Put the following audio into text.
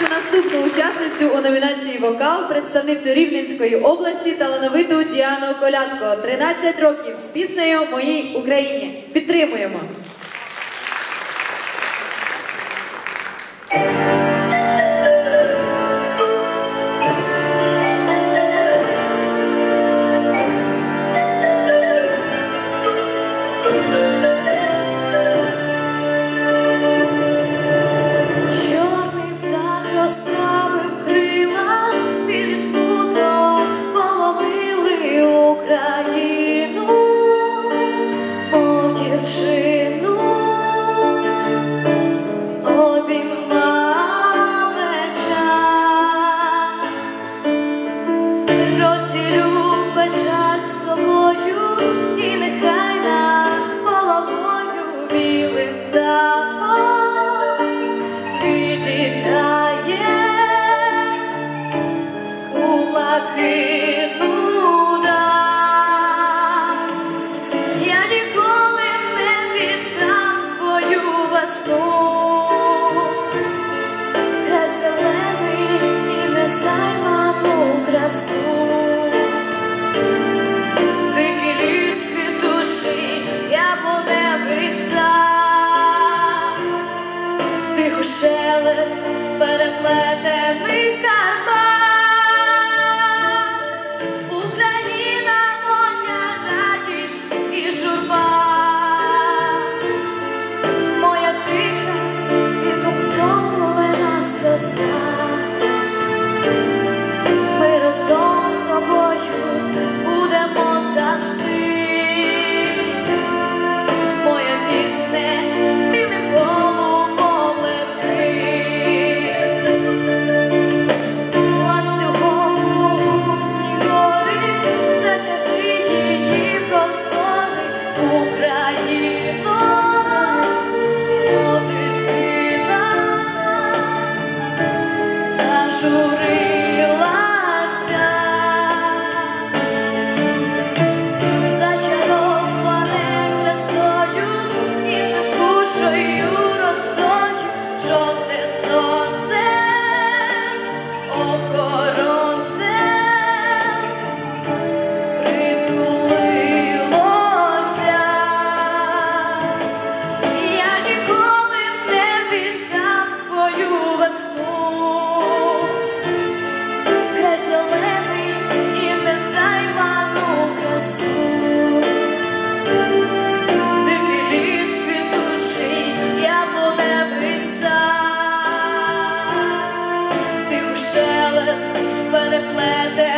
нашу наступну учасницю у номінації Вокал, представницю Рівненської області, талановиту Діану Колядко. 13 років з піснею Моїй Україні. Підтримуємо. jealous, but I'm glad that we got. let the